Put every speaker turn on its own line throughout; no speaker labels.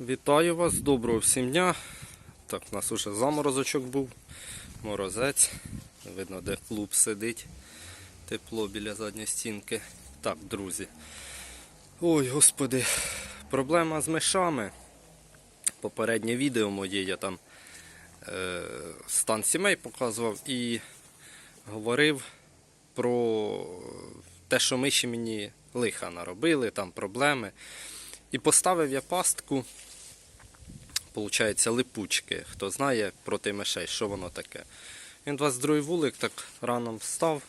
Вітаю вас, доброго всім дня. Так, у нас уже заморозочок був, морозець. Видно, де клуб сидить. Тепло біля задньої стінки. Так, друзі. Ой, господи, проблема з мишами. Попереднє відео моє я там е, стан сімей показував і говорив про те, що миші мені лиха наробили, там проблеми. І поставив я пастку, получається, липучки. Хто знає проти мишей, що воно таке. Він 22 вулик так рано встав.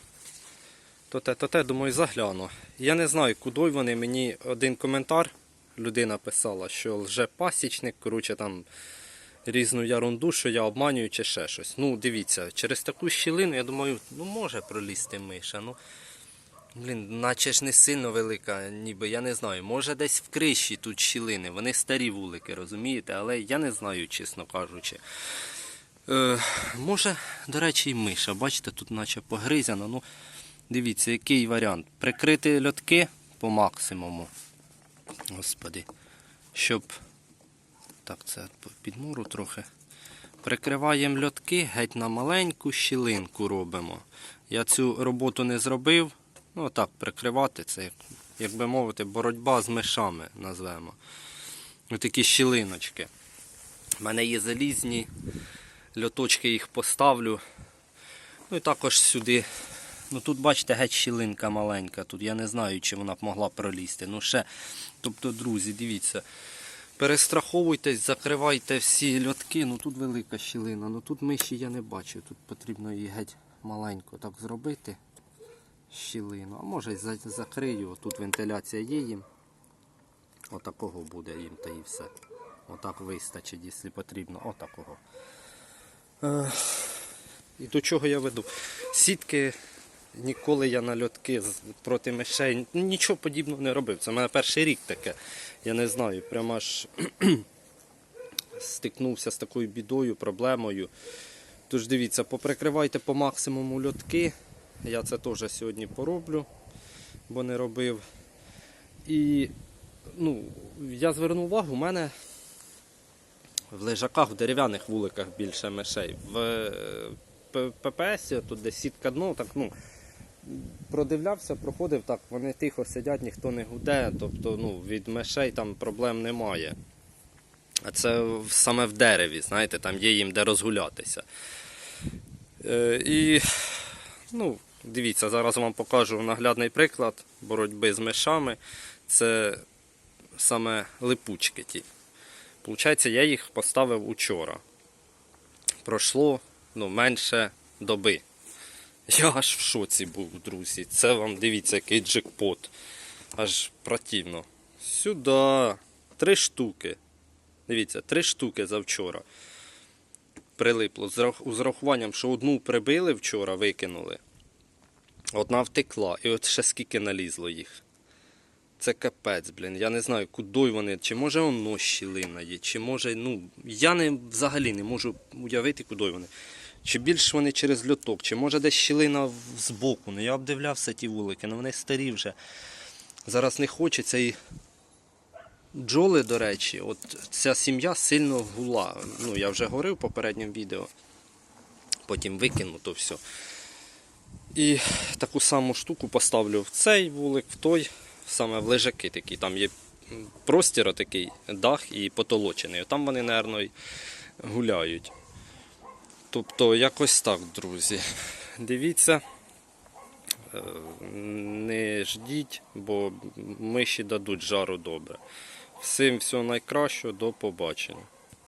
То те, то те, думаю, загляну. Я не знаю, куди вони мені один коментар. Людина писала, що лже пасічник, коротше там різну ярунду, що я обманюю чи ще щось. Ну, дивіться, через таку щілину, я думаю, ну може пролізти миша. Ну, Блін, наче ж не сильно велика, ніби я не знаю. Може десь в криші тут щілини. Вони старі вулики, розумієте? Але я не знаю, чесно кажучи. Е, може, до речі, і миша. Бачите, тут наче погризяно. Ну, дивіться, який варіант. Прикрити льотки по максимуму. Господи. Щоб. Так, це підмуру трохи. Прикриваємо льотки, геть на маленьку щілинку робимо. Я цю роботу не зробив. Ну так, прикривати це, як, як би мовити, боротьба з мишами назвемо. Ось такі щілиночки. У мене є залізні льоточки, їх поставлю. Ну і також сюди. Ну тут, бачите, геть щілинка маленька. Тут я не знаю, чи вона б могла пролізти. Ну ще, тобто, друзі, дивіться. Перестраховуйтесь, закривайте всі льотки. Ну тут велика щілина. Ну тут миші я не бачу. Тут потрібно її геть маленько так зробити щілину. А може закрию, тут вентиляція є їм. Отакого буде їм та і все. Отак вистачить, якщо потрібно. Отакого. Е, І до чого я веду? Сітки ніколи я на льотки проти мишей нічого подібного не робив. Це в мене перший рік таке. Я не знаю, прямо аж стикнувся з такою бідою, проблемою. Тож дивіться, поприкривайте по максимуму льотки. Я це теж сьогодні пороблю, бо не робив. І ну, я звернув увагу, у мене в лежаках, в дерев'яних вуликах більше мишей. В е, ППС, тут де сітка дно, так ну. Продивлявся, проходив так, вони тихо сидять, ніхто не гуде, тобто ну, від мишей там проблем немає. А це саме в дереві, знаєте, там є їм де розгулятися. Е, і Ну, дивіться, зараз вам покажу наглядний приклад боротьби з мишами. Це саме липучки ті. Получається, я їх поставив учора. Пройшло ну, менше доби. Я аж в шоці був, друзі. Це вам дивіться, який джекпот. Аж противно. Сюди. Три штуки. Дивіться, три штуки завчора. Прилипло. З рах- з рахуванням, що одну прибили вчора, викинули. Одна втекла. І от ще скільки налізло їх. Це капець, блін. Я не знаю, куди вони. Чи може воно щілина є, чи може, ну, я не, взагалі не можу уявити, куди вони. Чи більш вони через льоток, чи може десь щілина збоку. Ну я обдивлявся ті вулики, ну вони старі вже. Зараз не хочеться і. Джоли, до речі, от ця сім'я сильно гула. Ну, я вже говорив в попередньому відео. Потім викину то все. І таку саму штуку поставлю в цей вулик, в той, саме в лежаки такі. Там є простір такий, дах і потолочений. Там вони, мабуть, гуляють. Тобто, якось так, друзі. Дивіться, е, не ждіть, бо миші дадуть жару добре. Всім всього найкращого, до побачення.